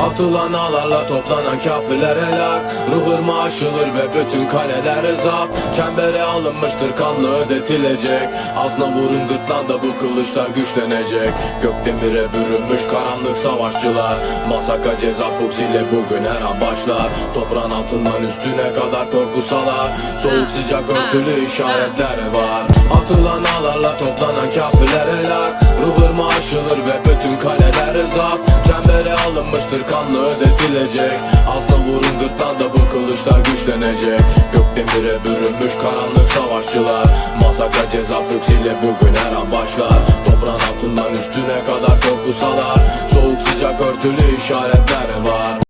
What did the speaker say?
Atılan ağlarla toplanan kafirler helak Ruh ırmağı aşılır ve bütün kaleler zap. Çembere alınmıştır kanlı ödetilecek. Azna vurun gırtlanda bu kılıçlar güçlenecek. Gökdemire bürünmüş karanlık savaşçılar. Masaka ceza fuks ile bugün her an başlar. Toprağın altından üstüne kadar korkusalar. Soğuk sıcak örtülü işaretler var toplanan kafirler helak Ruh ırmağı aşılır ve bütün kaleler zap Çembere alınmıştır kanlı ödetilecek. Azna vurun gırtlanda bu kılıçlar güçlenecek. Gökdemire bürünmüş karanlık savaşçılar. Masaka ceza fuks ile bugün her an başlar. Toprağın altından üstüne kadar korkusalar. Soğuk sıcak örtülü işaretler var